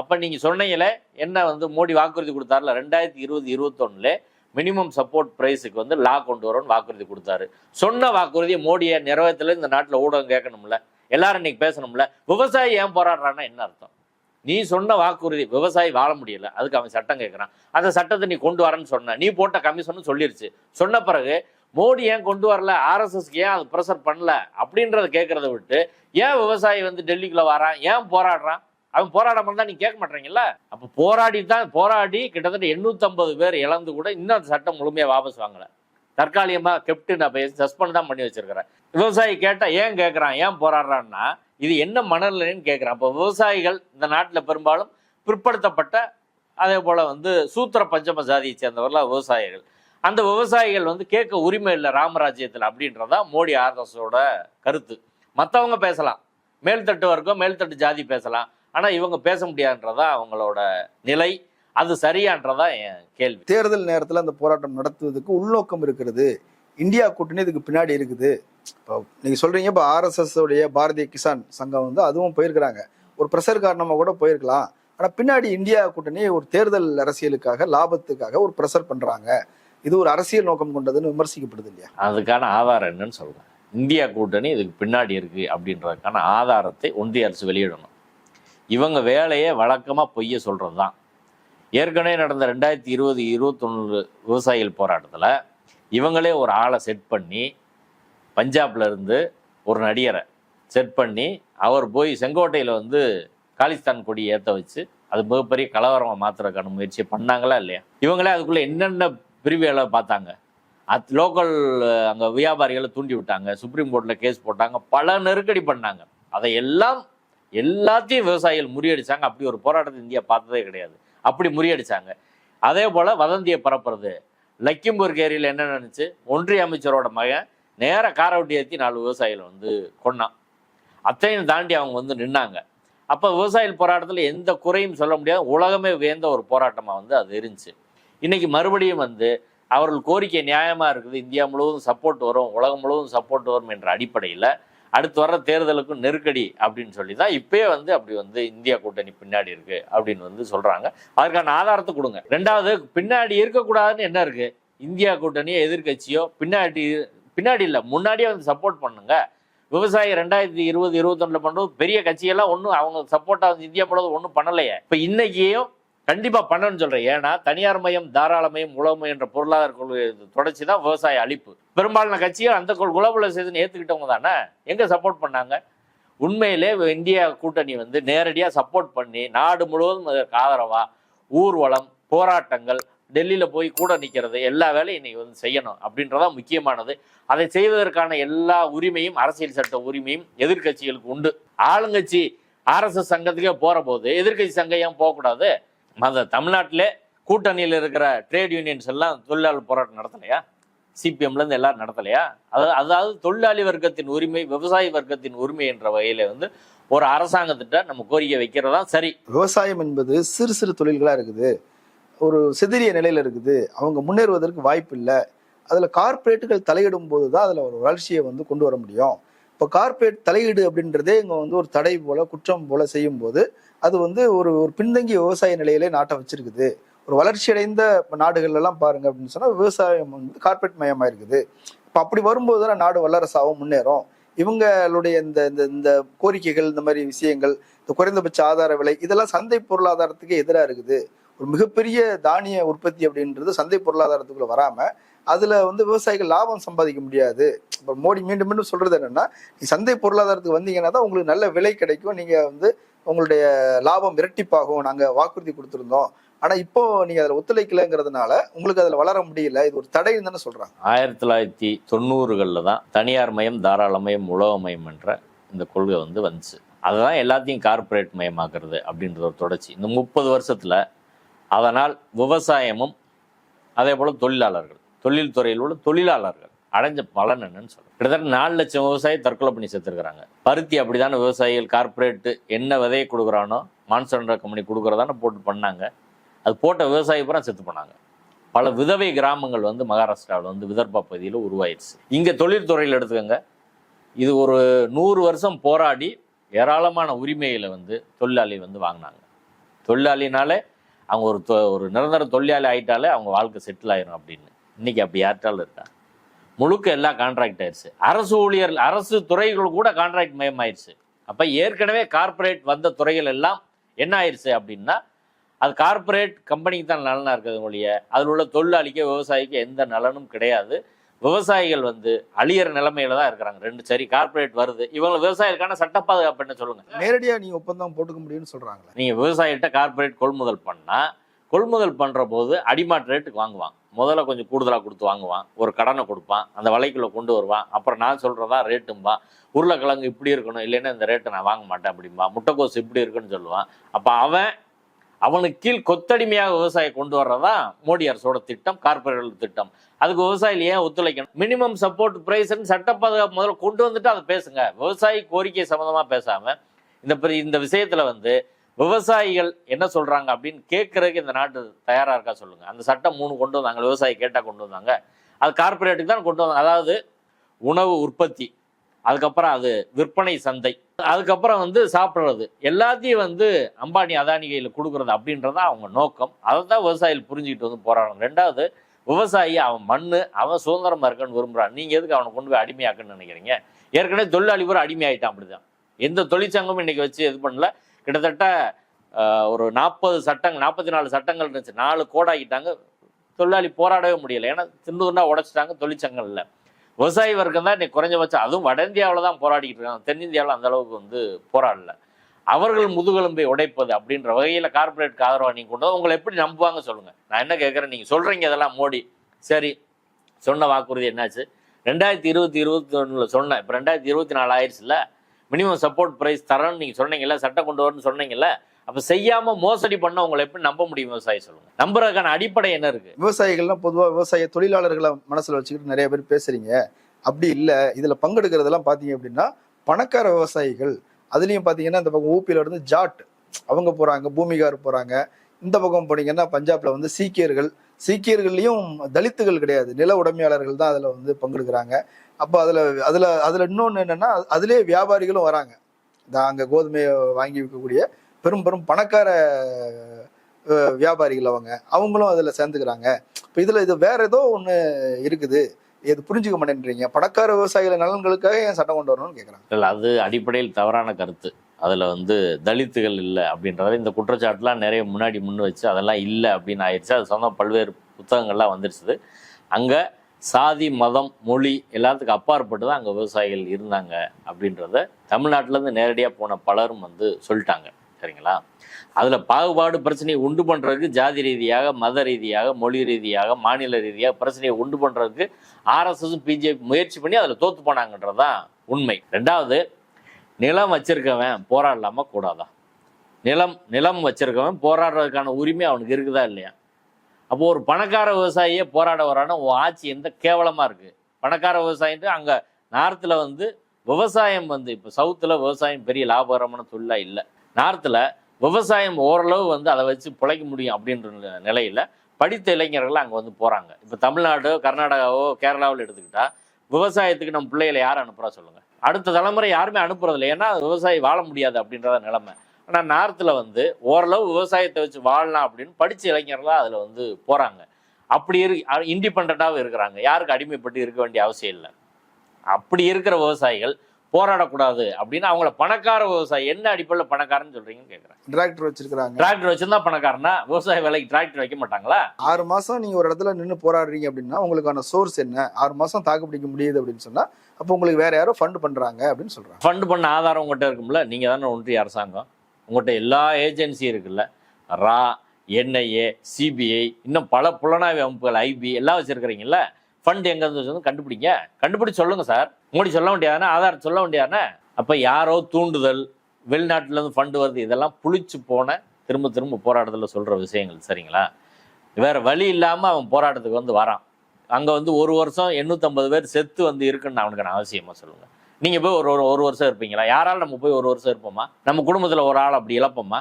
அப்போ நீங்கள் சொன்னீங்களே என்ன வந்து மோடி வாக்குறுதி கொடுத்தாருல ரெண்டாயிரத்தி இருபது இருபத்தொன்னுல மினிமம் சப்போர்ட் ப்ரைஸுக்கு வந்து லா கொண்டு வரும்னு வாக்குறுதி கொடுத்தாரு. சொன்ன வாக்குறுதியை மோடியை நிறைவேற்றல இந்த நாட்டில் ஊடகம் கேட்கணும்ல. எல்லாரும் இன்னைக்கு பேசணும்ல விவசாயி ஏன் போராடுறான்னா என்ன அர்த்தம்? நீ சொன்ன வாக்குறுதி விவசாயி வாழ முடியல. அதுக்கு அவன் சட்டம் கேட்குறான் அந்த சட்டத்தை நீ கொண்டு வரேன்னு சொன்ன. நீ போட்ட கமிஷன் சொல்லிருச்சு. சொன்ன பிறகு மோடி ஏன் கொண்டு வரல? ஆர்எஸ்எஸ்க்கு ஏன் அது ப்ரெஷர் பண்ணல? அப்படின்றத கேட்கறத விட்டு ஏன் விவசாயி வந்து டெல்லிக்குள்ள வரான்? ஏன் போராடுறான்? அவன் போராடாம தான் நீ கேட்க மாட்டீங்கல்ல? அப்போ போராடி தான் போராடி கிட்டத்தட்ட 850 பேர் இழந்து கூட இன்னும் அந்த சட்டம் முழுமையாக வாபஸ் வாங்கலை. தற்காலிகமாக கெப்டு நான் சஸ்பெண்ட் தான் பண்ணி வச்சிருக்கிறேன். விவசாயி கேட்டால் ஏன் கேட்குறான் ஏன் போராடுறான்னா இது என்ன மனநிலைன்னு கேட்குறான் அப்போ விவசாயிகள் இந்த நாட்டில் பெரும்பாலும் பிற்படுத்தப்பட்ட அதே போல் வந்து சூத்திர பஞ்சம ஜாதியை சேர்ந்தவர்களாக விவசாயிகள். அந்த விவசாயிகள் வந்து கேட்க உரிமை இல்லை ராமராஜ்யத்தில் அப்படின்றதா மோடி ஆர்எஸோட கருத்து. மற்றவங்க பேசலாம். மேல்தட்டு வர்க்கம் மேல்தட்டு ஜாதி பேசலாம். ஆனால் இவங்க பேச முடியாதுன்றதா அவங்களோட நிலை. அது சரியான்றதா என் கேள்வி. தேர்தல் நேரத்துல அந்த போராட்டம் நடத்துவதற்கு உள்நோக்கம் இருக்கிறது. இந்தியா கூட்டணி இதுக்கு பின்னாடி இருக்குது. இப்போ நீங்க சொல்றீங்க இப்போ ஆர்எஸ்எஸ் உடைய பாரதிய கிசான் சங்கம் வந்து அதுவும் போயிருக்கிறாங்க. ஒரு ப்ரெஷர் காரணமா கூட போயிருக்கலாம். ஆனா பின்னாடி இந்தியா கூட்டணி ஒரு தேர்தல் அரசியலுக்காக லாபத்துக்காக ஒரு ப்ரெஷர் பண்றாங்க. இது ஒரு அரசியல் நோக்கம் கொண்டதுன்னு விமர்சிக்கப்படுது இல்லையா? அதுக்கான ஆதாரம் என்னன்னு சொல்றேன். இந்தியா கூட்டணி இதுக்கு பின்னாடி இருக்கு அப்படின்றதுக்கான ஆதாரத்தை ஒன்றிய அரசு வெளியிடணும். இவங்க வேலையை வழக்கமாக பொய்ய சொல்றது தான் ஏற்கனவே நடந்த ரெண்டாயிரத்தி இருபது இருபத்தொன்று விவசாயிகள் போராட்டத்தில் இவங்களே ஒரு ஆளை செட் பண்ணி பஞ்சாப்ல இருந்து ஒரு நடிகரை செட் பண்ணி அவர் போய் செங்கோட்டையில் வந்து காலிஸ்தான் கொடி ஏற்ற வச்சு அது மிகப்பெரிய கலவரமாக மாற்றுறதுக்கான முயற்சியை பண்ணாங்களா இல்லையா? இவங்களே அதுக்குள்ளே என்னென்ன பிரிவுகளை பார்த்தாங்க? அத் லோக்கல் அங்கே வியாபாரிகளை தூண்டி விட்டாங்க சுப்ரீம் கோர்ட்டில் கேஸ் போட்டாங்க பல நெருக்கடி பண்ணாங்க. அதை எல்லாம் எல்லாத்தையும் விவசாயிகள் முறியடிச்சாங்க. அப்படி ஒரு போராட்டத்தை இந்தியா பார்த்ததே கிடையாது. அப்படி முறியடிச்சாங்க. அதே போல் வதந்தியை பரப்புறது. லக்கிம்பூர் ஏரியில் என்ன நினச்சி ஒன்றிய அமைச்சரோட மகன் நேர காரவட்டி ஏற்றி நாலு விவசாயிகளை வந்து கொன்னான். அத்தையும் தாண்டி அவங்க வந்து நின்னாங்க. அப்போ விவசாயிகள் போராட்டத்தில் எந்த குறையும் சொல்ல முடியாது. உலகமே வியந்த ஒரு போராட்டமாக வந்து அது இருந்துச்சு. இன்னைக்கு மறுபடியும் வந்து அவர்கள் கோரிக்கை நியாயமாக இருக்குது. இந்தியா முழுவதும் சப்போர்ட் வரும் உலகம் முழுவதும் சப்போர்ட் வரும் என்ற அடிப்படையில் அடுத்து வர தேர்தலுக்கும் நெருக்கடி அப்படின்னு சொல்லி தான் இப்பயே வந்து அப்படி வந்து இந்தியா கூட்டணி பின்னாடி இருக்கு அப்படின்னு வந்து சொல்றாங்க. அதற்கான ஆதாரத்தை கொடுங்க. ரெண்டாவது பின்னாடி இருக்கக்கூடாதுன்னு என்ன இருக்கு? இந்தியா கூட்டணியோ எதிர்க்கட்சியோ பின்னாடி பின்னாடி இல்லை முன்னாடியே வந்து சப்போர்ட் பண்ணுங்க. விவசாயி ரெண்டாயிரத்தி இருபது இருபத்தொன்னுல பண்ணுறது பெரிய கட்சியெல்லாம் ஒன்றும் அவங்க சப்போர்ட்டாக வந்து இந்தியா போடுறது ஒன்றும் பண்ணலையே. இப்போ இன்னைக்கும் கண்டிப்பாக பண்ணணும்னு சொல்கிறேன் ஏன்னா தனியார் மயம் தாராளமயம் உழவு என்ற பொருளாதார கொள்கை தொடர்ச்சி தான் விவசாய அழிப்பு. பெரும்பாலான கட்சிகள் அந்த குலபுலசேதன் ஏத்துக்கிட்டவங்க தானே? எங்கே சப்போர்ட் பண்ணாங்க? உண்மையிலே இந்தியா கூட்டணி வந்து நேரடியாக சப்போர்ட் பண்ணி நாடு முழுவதும் அதற்கு ஆதரவாக ஊர்வலம் போராட்டங்கள் டெல்லியில் போய் கூட நிற்கிறது எல்லா வேலையும் இன்னைக்கு வந்து செய்யணும் அப்படின்றதான் முக்கியமானது. அதை செய்வதற்கான எல்லா உரிமையும் அரசியல் சட்ட உரிமையும் எதிர்க்கட்சிகளுக்கு உண்டு. ஆளுங்கட்சி ஆர்எஸ்எஸ் சங்கத்துக்கே போகிற போது எதிர்க்கட்சி சங்கம் ஏன் போகக்கூடாது? மத தமிழ்நாட்டிலே கூட்டணியில் இருக்கிற ட்ரேட் யூனியன்ஸ் எல்லாம் தொழிலாளர் போராட்டம் நடத்தலையா? சிபிஎம்லேருந்து எல்லாரும் நடத்தலையா? அதாவது அதாவது தொழிலாளி வர்க்கத்தின் உரிமை விவசாய வர்க்கத்தின் உரிமை என்ற வகையில் வந்து ஒரு அரசாங்கத்திட்ட நம்ம கோரிக்கை வைக்கிறதா? சரி. விவசாயம் என்பது சிறு சிறு தொழில்களாக இருக்குது. ஒரு சிதறிய நிலையில் இருக்குது. அவங்க முன்னேறுவதற்கு வாய்ப்பு இல்லை அதில் கார்ப்பரேட்டுகள் தலையிடும் போது தான் அதில் ஒரு வளர்ச்சியை வந்து கொண்டு வர முடியும். இப்போ கார்ப்பரேட் தலையீடு அப்படின்றதே இங்கே வந்து ஒரு தடை போல குற்றம் போல செய்யும் போது அது வந்து ஒரு ஒரு பின்தங்கிய விவசாய நிலையிலே நாட்டை வச்சிருக்குது. ஒரு வளர்ச்சியடைந்த நாடுகள் எல்லாம் பாருங்க அப்படின்னு சொன்னால் விவசாயம் வந்து கார்ப்பரேட் மயமாக இருக்குது. இப்போ அப்படி வரும்போது தான் நாடு வல்லரசாகவும் முன்னேறும். இவங்களுடைய இந்த இந்த இந்த கோரிக்கைகள் இந்த மாதிரி விஷயங்கள் இந்த குறைந்தபட்ச ஆதார விலை இதெல்லாம் சந்தை பொருளாதாரத்துக்கு எதிராக இருக்குது. ஒரு மிகப்பெரிய தானிய உற்பத்தி அப்படின்றது சந்தை பொருளாதாரத்துக்குள்ள வராம அதுல வந்து விவசாயிகள் லாபம் சம்பாதிக்க முடியாது. இப்போ மோடி மீண்டும் மீண்டும் சொல்றது என்னன்னா நீ சந்தை பொருளாதாரத்துக்கு வந்தீங்கன்னா தான் உங்களுக்கு நல்ல விலை கிடைக்கும். நீங்க வந்து உங்களுடைய லாபம் இரட்டிப்பாகும். நாங்க வாக்குறுதி கொடுத்துருந்தோம். ஆனா இப்போ நீங்க அதுல ஒத்துழைக்கலைங்கிறதுனால உங்களுக்கு அதுல வளர முடியல. இது ஒரு தடைன்னு தானே சொல்றாங்க. ஆயிரத்தி தொள்ளாயிரத்தி தொண்ணூறுகளில் தான் தனியார் மயம் தாராளமயம் உலகமயம் என்ற இந்த கொள்கை வந்து வந்துச்சு. அதுதான் எல்லாத்தையும் கார்ப்பரேட் மயமாக்குறது அப்படின்ற ஒரு தொடர்ச்சி. இந்த முப்பது வருஷத்துல அதனால் விவசாயமும் அதே போல் தொழிலாளர்கள் தொழில் துறையில் உள்ள தொழிலாளர்கள் அடைஞ்ச பலன் என்னன்னு சொல்லுவோம் கிட்டத்தட்ட நாலு லட்சம் விவசாயி தற்கொலை பண்ணி செத்துருக்குறாங்க. பருத்தி அப்படிதான விவசாயிகள் கார்பரேட்டு என்ன விதையை கொடுக்குறானோ மான்சன்ற கம்பெனி கொடுக்குறதான போட்டு பண்ணாங்க. அது போட்ட விவசாயி பூரா செத்து போனாங்க. பல விதவை கிராமங்கள் வந்து மகாராஷ்டிராவில் வந்து விதர்பா பகுதியில் உருவாயிருச்சு இங்கே தொழில்துறையில் எடுத்துக்கோங்க. இது ஒரு நூறு வருஷம் போராடி ஏராளமான உரிமைகளை வந்து தொழிலாளி வந்து வாங்கினாங்க. தொழிலாளினாலே அவங்க ஒரு தொ- ஒரு நிரந்தர தொழிலாளி ஆயிட்டாலே அவங்க வாழ்க்கை செட்டில் ஆயிரும் அப்படின்னு. இன்னைக்கு அப்படி யார்ட்டாலும் இருக்கா? முழுக்க எல்லாம் கான்ட்ராக்ட் ஆயிடுச்சு அரசு ஊழியர் அரசு துறைகள் கூட கான்ட்ராக்ட் ஆயிடுச்சு அப்ப ஏற்கனவே கார்ப்பரேட் வந்த துறைகள் எல்லாம் என்ன ஆயிடுச்சு அப்படின்னா அது கார்ப்பரேட் கம்பெனிக்கு தான் நலனா இருக்குது ஒழிய அதில் உள்ள தொழிலாளிக்கு விவசாயிக்கு எந்த நலனும் கிடையாது. விவசாயிகள் வந்து அழியிற நிலைமையில தான் இருக்கிறாங்க. ரெண்டு சரி கார்ப்பரேட் வருது. இவங்க விவசாயிகளுக்கான சட்ட பாதுகாப்பு என்ன சொல்லுங்க. நேரடியா நீங்க ஒப்பந்தம் போட்டுக்க முடியும்னு சொல்றாங்களே. நீங்க விவசாயிகிட்ட கார்ப்பரேட் கொள்முதல் பண்ணா கொள்முதல் பண்ற போது அடிமாட் ரேட்டுக்கு வாங்குவான். முதல்ல கொஞ்சம் கூடுதலாக கொடுத்து வாங்குவான். ஒரு கடனை கொடுப்பான். அந்த விலைக்குள்ள கொண்டு வருவான். அப்புறம் நான் சொல்கிறதா ரேட்டும்பா உருளைக்கிழங்கு இப்படி இருக்கணும். இல்லைன்னா இந்த ரேட்டை நான் வாங்க மாட்டேன் அப்படிம்பா. முட்டைக்கோஸ் இப்படி இருக்குன்னு சொல்லுவான். அப்போ அவன் அவனுக்கு கீழ் கொத்தடிமையாக விவசாயம் கொண்டு வர்றதா மோடி அரசோட திட்டம் கார்பரேட் திட்டம். அதுக்கு விவசாயிகள் ஏன் ஒத்துழைக்கணும்? மினிமம் சப்போர்ட் பிரைஸ்ன்னு சட்ட பாதுகாப்பு முதல்ல கொண்டு வந்துட்டு அதை பேசுங்க. விவசாயி கோரிக்கை சம்மந்தமாக பேசாம இந்த இந்த விஷயத்துல வந்து விவசாயிகள் என்ன சொல்றாங்க அப்படின்னு கேட்கறதுக்கு இந்த நாட்டு தயாரா இருக்கா சொல்லுங்க. அந்த சட்டம் மூணு கொண்டு வந்தாங்க. விவசாயி கேட்டா கொண்டு வந்தாங்க. அது கார்பரேட்டுக்கு தான் கொண்டு வந்தாங்க. அதாவது உணவு உற்பத்தி அதுக்கப்புறம் அது விற்பனை சந்தை. அதுக்கப்புறம் வந்து சாப்பிட்றது. எல்லாத்தையும் வந்து அம்பானி அதானி கையில் கொடுக்குறது அப்படின்றது தான் அவங்க நோக்கம். அதை தான் விவசாயிகள் புரிஞ்சுக்கிட்டு வந்து போராடணும் ரெண்டாவது விவசாயி அவன் மண்ணு அவன் சுதந்திரமாக இருக்கன்னு விரும்புகிறான் நீங்கள் எதுக்கு அவனை கொண்டு போய் அடிமையாக்குன்னு நினைக்கிறீங்க? ஏற்கனவே தொழிலாளி பூரா அடிமையாயிட்டான் அப்படிதான். எந்த தொழிற்சங்கமும் இன்றைக்கி வச்சு இது பண்ணல. கிட்டத்தட்ட ஒரு நாற்பது சட்டங்கள் நாற்பத்தி நாலு சட்டங்கள் இருந்துச்சு. நாலு கோடாக்கிட்டாங்க. தொழிலாளி போராடவே முடியல. ஏன்னா தின்னு துண்டா உடைச்சிட்டாங்க தொழிற்சங்கம் இல்லை விவசாய வர்க்கம் தான் இன்னைக்கு குறைஞ்சபட்சம். அதுவும் வட இந்தியாவில் தான் போராடிக்கிட்டு இருக்காங்க. தென்னிந்தியாவில் அந்த அளவுக்கு வந்து போராடல. அவர்கள் முதுகெலும்பை உடைப்பது அப்படின்ற வகையில் கார்பரேட்க்கு ஆதரவாக நீங்கள் கொண்டு வந்து உங்களை எப்படி நம்புவாங்க சொல்லுங்கள் நான் என்ன கேட்குறேன் நீங்கள் சொல்கிறீங்க இதெல்லாம் மோடி. சரி சொன்ன வாக்குறுதி என்னாச்சு? ரெண்டாயிரத்தி இருபத்தி இருபத்தி ஒன்றில் சொன்னேன். இப்போ ரெண்டாயிரத்தி இருபத்தி நாலு ஆயிடுச்சுல மினிமம் சப்போர்ட் ப்ரைஸ் தரேன்னு நீங்கள் சொன்னீங்கல்ல சட்டம் கொண்டு வரணும்னு சொன்னீங்கல்ல? அப்போ செய்யாமல் மோசடி பண்ண உங்களை எப்படி நம்ப முடியும் விவசாயி சொல்லுங்க? நம்புறதுக்கான அடிப்படை என்ன இருக்கு? விவசாயிகள்லாம் பொதுவா விவசாய தொழிலாளர்களை மனசுல வச்சுக்கிட்டு நிறைய பேர் பேசுறீங்க. அப்படி இல்ல. இதுல பங்கெடுக்கிறதெல்லாம் பாத்தீங்க அப்படின்னா பணக்கார விவசாயிகள் அதுலயும் பாத்தீங்கன்னா இந்த பக்கம் ஊப்பியில இருந்து ஜாட் அவங்க போறாங்க பூமிகார் போறாங்க. இந்த பக்கம் போனீங்கன்னா பஞ்சாப்ல வந்து சீக்கியர்கள். சீக்கியர்கள்லையும் தலித்துகள் கிடையாது. நில உடைமையாளர்கள் தான் அதுல வந்து பங்கெடுக்கிறாங்க. அப்போ அதுல அதுல அதுல இன்னொன்று என்னன்னா அதுலேயே வியாபாரிகளும் வராங்க. அங்கே கோதுமையை வாங்கி விற்கக்கூடிய பெரும் பெரும் பணக்கார வியாபாரிகள் அவங்க. அவங்களும் அதில் சேர்ந்துக்கிறாங்க. இப்போ இதில் இது வேற ஏதோ ஒன்று இருக்குது. இது புரிஞ்சுக்க மாட்டேன்றீங்க. பணக்கார விவசாயிகள் நலன்களுக்காக ஏன் சட்டம் கொண்டு வரணும்னு கேட்குறாங்க இல்லை அது அடிப்படையில் தவறான கருத்து. அதில் வந்து தலித்துகள் இல்லை அப்படின்றத இந்த குற்றச்சாட்டுலாம் நிறைய முன்னாடி முன் வச்சு அதெல்லாம் இல்லை அப்படின்னு ஆயிடுச்சு. அது சொந்த பல்வேறு புத்தகங்கள்லாம் வந்துருச்சுது. அங்கே சாதி மதம் மொழி எல்லாத்துக்கும் அப்பாற்பட்டு தான் அங்கே விவசாயிகள் இருந்தாங்க அப்படின்றத தமிழ்நாட்டிலேருந்து நேரடியாக போன பலரும் வந்து சொல்லிட்டாங்க. சரிங்களா? அதில் பாகுபாடு பிரச்சனையை உண்டு பண்ணுறதுக்கு ஜாதி ரீதியாக மத ரீதியாக மொழி ரீதியாக மாநில ரீதியாக பிரச்சனையை உண்டு பண்ணுறதுக்கு ஆர்எஸ்எஸும் பிஜேபி முயற்சி பண்ணி அதில் தோத்து போனாங்கன்றது தான் உண்மை. ரெண்டாவது நிலம் வச்சிருக்கவன் போராடலாமா கூடாதான் நிலம் நிலம் வச்சிருக்கவன் போராடுறதுக்கான உரிமை அவனுக்கு இருக்குதா இல்லையா? அப்போ ஒரு பணக்கார விவசாயியே போராட வரான உன் ஆட்சி எந்த கேவலமா இருக்கு? பணக்கார விவசாயின்ட்டு அங்க நார்த்தில் வந்து விவசாயம் வந்து இப்போ சவுத்தில் விவசாயம் பெரிய லாபகரமான தொழிலா இல்லை. நார்த்தில் விவசாயம் ஓரளவு வந்து அதை வச்சு பிழைக்க முடியும் அப்படின்ற நில- படித்த இளைஞர்கள் அங்கே வந்து போகிறாங்க இப்போ தமிழ்நாடு கர்நாடகாவோ கேரளாவில் எடுத்துக்கிட்டால் விவசாயத்துக்கு நம்ம பிள்ளைகளை யார் அனுப்புறா சொல்லுங்கள் அடுத்த தலைமுறை யாருமே அனுப்புறதில்லை ஏன்னா விவசாயி வாழ முடியாது அப்படின்றத நிலைமை. ஆனால் நார்த்தில் வந்து ஓரளவு விவசாயத்தை வச்சு வாழலாம் அப்படின்னு படித்த இளைஞர்களாக அதில் வந்து போகிறாங்க அப்படி இரு இண்டிபெண்ட்டாகவும் இருக்கிறாங்க. யாருக்கு அடிமைப்பட்டு இருக்க வேண்டிய அவசியம் இல்லை. அப்படி இருக்கிற விவசாயிகள் போராடக்கூடாது அப்படின்னு அவங்கள பணக்கார விவசாயி என்ன அடிப்படையில் பணக்காரன்னு சொல்றீங்கன்னு கேட்குறேன் டிராக்டர் வச்சிருக்கிறாங்க. டிராக்டர் வச்சிருந்தா பணக்காரனா? விவசாய வேலைக்கு டிராக்டர் வைக்க மாட்டாங்களா? ஆறு மாசம் நீங்க ஒரு இடத்துல நின்று போராடுறீங்க அப்படின்னா உங்களுக்கான சோர்ஸ் என்ன? ஆறு மாசம் தாக்கு பிடிக்க முடியுது அப்படின்னு சொன்னா அப்போ உங்களுக்கு வேற யாரோ ஃபண்ட் பண்றாங்க அப்படின்னு சொல்றாங்க. ஃபண்ட் பண்ண ஆதாரம் உங்கள்கிட்ட இருக்கும்ல? நீங்கள் தானே ஒன்றிய அரசாங்கம். உங்கள்கிட்ட எல்லா ஏஜென்சி இருக்குல்ல? ரா என்ஐஏ சிபிஐ இன்னும் பல புலனாய்வு அமைப்புகள் ஐபி எல்லாம் வச்சிருக்கிறீங்கல்ல? ஃபண்ட் எங்க இருந்து கண்டுபிடிங்க. கண்டுபிடிச்சு சொல்லுங்க சார். மோடி சொல்ல வேண்டியதானே ஆதாரம் சொல்ல வேண்டியதானே அப்போ யாரோ தூண்டுதல் வெளிநாட்டிலேருந்து ஃபண்டு வருது இதெல்லாம் புளிச்சு போன திரும்ப திரும்ப போராட்டத்தில் சொல்கிற விஷயங்கள் சரிங்களா? வேற வழி இல்லாமல் அவன் போராட்டத்துக்கு வந்து வரான். அங்கே வந்து ஒரு வருஷம் எண்ணூற்றம்பது பேர் செத்து வந்து இருக்குன்னு அவனுக்கான அவசியமாக சொல்லுங்கள் நீங்கள் போய் ஒரு ஒரு- ஒரு வருஷம் இருப்பீங்களா? யாரால் நம்ம போய் ஒரு வருஷம் இருப்போமா? நம்ம குடும்பத்தில் ஒரு ஆள் அப்படி இழப்போமா?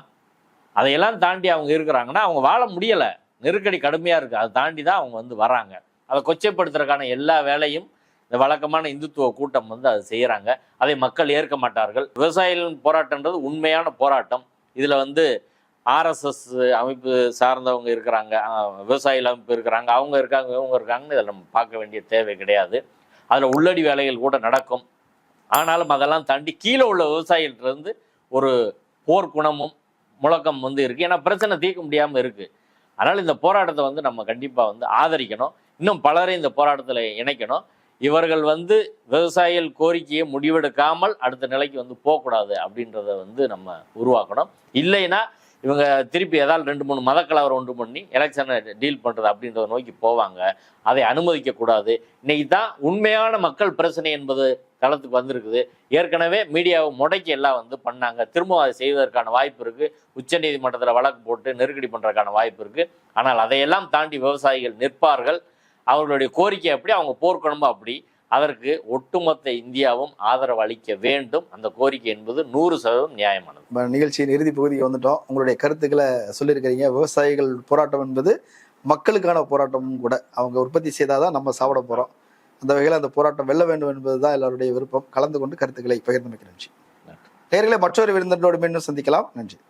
அதையெல்லாம் தாண்டி அவங்க இருக்கிறாங்கன்னா அவங்க வாழ முடியலை. நெருக்கடி கடுமையாக இருக்குது அதை தாண்டி தான் அவங்க வந்து வராங்க. அதை கொச்சைப்படுத்துறதுக்கான எல்லா வேலையும் இந்த வழக்கமான இந்துத்துவ கூட்டம் வந்து அதை செய்கிறாங்க அதை மக்கள் ஏற்க மாட்டார்கள். விவசாயிகளின் போராட்டம்ன்றது உண்மையான போராட்டம். இதில் வந்து ஆர்எஸ்எஸ் அமைப்பு சார்ந்தவங்க இருக்கிறாங்க. விவசாயிகள் அமைப்பு இருக்கிறாங்க. அவங்க இருக்காங்க இவங்க இருக்காங்கன்னு இதில் நம்ம பார்க்க வேண்டிய தேவை கிடையாது. அதில் உள்ளடி வேலைகள் கூட நடக்கும். ஆனாலும் அதெல்லாம் தாண்டி கீழே உள்ள விவசாயிகள்ட்டருந்து ஒரு போர் குணமும் முழக்கம் வந்து இருக்குது ஏன்னா பிரச்சனை தீர்க்க முடியாமல் இருக்குது அதனால் இந்த போராட்டத்தை வந்து நம்ம கண்டிப்பாக வந்து ஆதரிக்கணும். இன்னும் பலரை இந்த போராட்டத்தில் இணைக்கணும். இவர்கள் வந்து விவசாயிகள் கோரிக்கையை முடிவெடுக்காமல் அடுத்த நிலைக்கு வந்து போகக்கூடாது அப்படின்றத வந்து நம்ம உருவாக்கணும். இல்லைன்னா இவங்க திருப்பி ஏதாவது ரெண்டு மூணு மதக்கலவரம் ஒன்று பண்ணி எலெக்ஷனை டீல் பண்ணுறது அப்படின்றத நோக்கி போவாங்க. அதை அனுமதிக்கக்கூடாது. இன்னைக்கு தான் உண்மையான மக்கள் பிரச்சனை என்பது களத்துக்கு வந்திருக்குது. ஏற்கனவே மீடியாவை முடக்கி எல்லாம் வந்து பண்ணாங்க. திரும்ப அதை செய்வதற்கான வாய்ப்பு இருக்குது உச்சநீதிமன்றத்தில் வழக்கு போட்டு நெருக்கடி பண்ணுறதுக்கான வாய்ப்பு இருக்குது ஆனால் அதையெல்லாம் தாண்டி விவசாயிகள் நிற்பார்கள். அவர்களுடைய கோரிக்கை அப்படி அவங்க போர்க்கணுமோ அப்படி அதற்கு ஒட்டுமொத்த இந்தியாவும் ஆதரவு அளிக்க வேண்டும். அந்த கோரிக்கை என்பது நூறு சதவீதம் நியாயமானது. நிகழ்ச்சியின் இறுதி பகுதிக்கு வந்துட்டோம். உங்களுடைய கருத்துக்களை சொல்லியிருக்கிறீங்க. விவசாயிகள் போராட்டம் என்பது மக்களுக்கான போராட்டமும் கூட. அவங்க உற்பத்தி செய்தாதான் நம்ம சாப்பிட போறோம். அந்த வகையில் அந்த போராட்டம் வெல்ல வேண்டும் என்பதுதான் எல்லாருடைய விருப்பம். கலந்து கொண்டு கருத்துக்களை பகிர்ந்தமைக்கு நன்றி. நேர்களை மற்றொரு விருந்தினரோடு மீண்டும் சந்திக்கலாம். நன்றி.